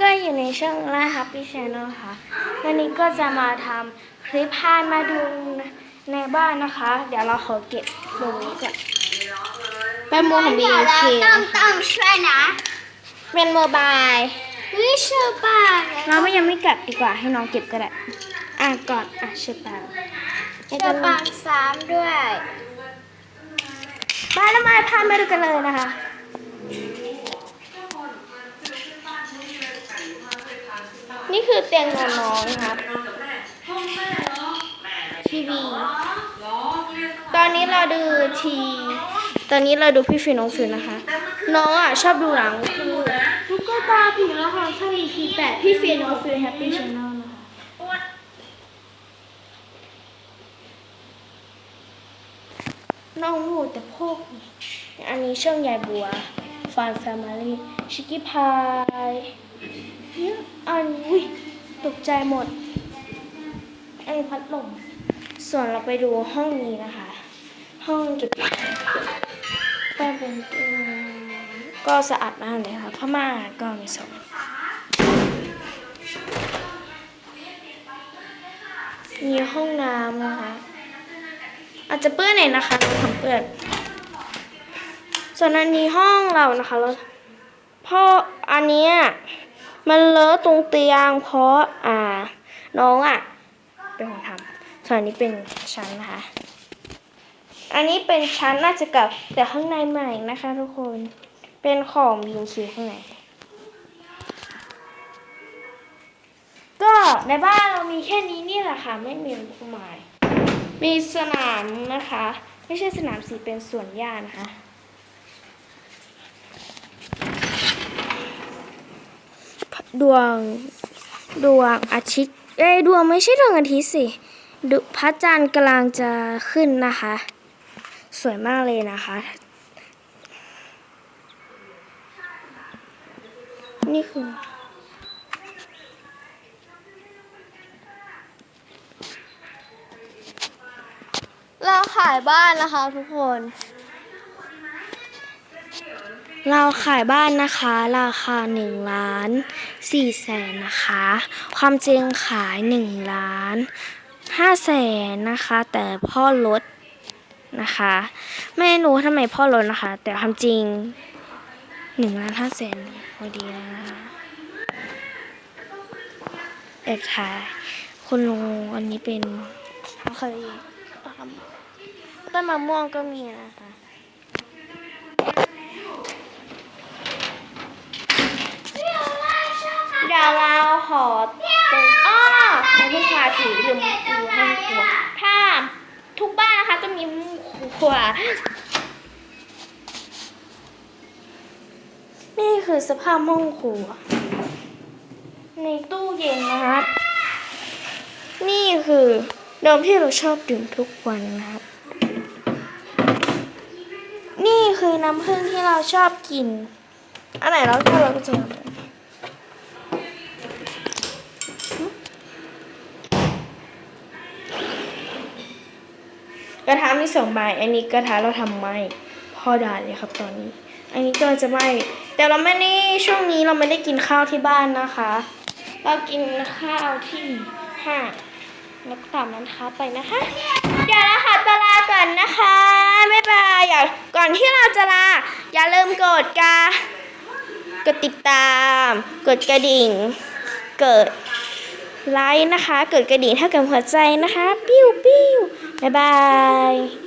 ก็อยู่ในช่องล่าฮับปี้ชาแนลค่ะ วันนี้ก็จะมาทำคลิปพามาดูในบ้านนะคะ เดี๋ยวเราขอเก็บตรงนี้ก่อนเป็นโมของ BK ต้องต้องช่วยนะเป็นโมบายวิชาบ้าเราไม่ยังไม่กลับดีกว่าให้น้องเก็บก็ได้อะก่อนอะเชื่อปางชาบางสามด้วย บ้านแล้วมาพามาดูกันเลยนะคะ นี่คือเตียงนอนน้องนะครับทีวี ตอนนี้เราดูที ตอนนี้เราดูพี่ฟิวน้องฟิวนะคะ น้องอะชอบดูหนังคือลูกก็ตาผีแล้วค่ะชอบอีพีแปดพี่ฟิวน้องฟิวแฮปปี้ชาแนลนะคะน้องหูแต่พวกนี่อันนี้ช่องยายบัวฟานแฟมิลี่ชิคกี้พายเนี่ยอันวิตก ใจหมดไอ้พัดลมส่วนเราไปดูห้องนี้นะคะ ห้องเก็บก็เป็นตู้ก็สะอาดมากเลยค่ะผ้าม่านก็มีสองมีห้องน้ำนะคะอาจจะเปื้อนหน่อยนะคะทำเปื้อนส่วนอันนี้ห้องเรานะคะแล้วเพราะอันเนี้ย มันเลอะตรงเตียง เพราะอ่า น้องอะ เป็นคนทำส่วนอันนี้เป็นชั้นนะคะ อันนี้เป็นชั้นน่าจะกลับแต่ข้างในใหม่นะคะ ทุกคนเป็นของบิวคีข้างในก็ในบ้านเรามีแค่นี้นี่แหละค่ะ ไม่มีอะไรมากมาย มีสนามนะคะ ไม่ใช่สนามสีเป็นสวนหญ้านะคะ ดวงดวงอาทิตย์เอ้ยดวงไม่ใช่ดวงอาทิตย์สิพระจันทร์กำลังจะขึ้นนะคะ สวยมากเลยนะคะ นี่คือเราขายบ้านนะคะทุกคน เราขายบ้านนะคะ ราคาหนึ่งล้านสี่แสนนะคะ ความจริงขายหนึ่งล้านห้าแสนนะคะ แต่พ่อลดนะคะ ไม่รู้ทำไมพ่อลดนะคะ แต่ความจริงหนึ่งล้านห้าแสนพอดีนะคะแอบถ่ายคุณลุงอันนี้เป็นเขาเคยต้นมะม่วงก็มีนะคะ เดี๋ยวเราขอตรงอ้อในผู้ชายสีลืมดูห้องครัวถ้าทุกบ้านนะคะจะมีห้องครัวนี่คือสภาพห้องครัว ในตู้เย็นนะครับ นี่คือนมที่เราชอบดื่มทุกวันนะครับ นี่คือน้ำผึ้งที่เราชอบกิน อันไหนเราชอบเราก็จะเอาไป กระทะมีสองใบอันนี้กระทะเราทำไหมพ่อด่าเลยครับตอนนี้ อันนี้ก็จะไหมแต่เราไม่ได้ช่วงนี้เราไม่ได้กินข้าวที่บ้านนะคะ เรากินข้าวที่ห้างแล้วก็ตามนั้นนะคะไปนะคะเดี๋ยวเราขอตัวลาก่อนนะคะบ๊ายบายอย่าก่อนที่เราจะลาอย่าลืมกดกากดติดตาม กดกระดิ่ง เกิด ไลค์นะคะ กดกระดิ่งเท่ากับหัวใจนะคะ ปิ้วปิ้วบ๊ายบาย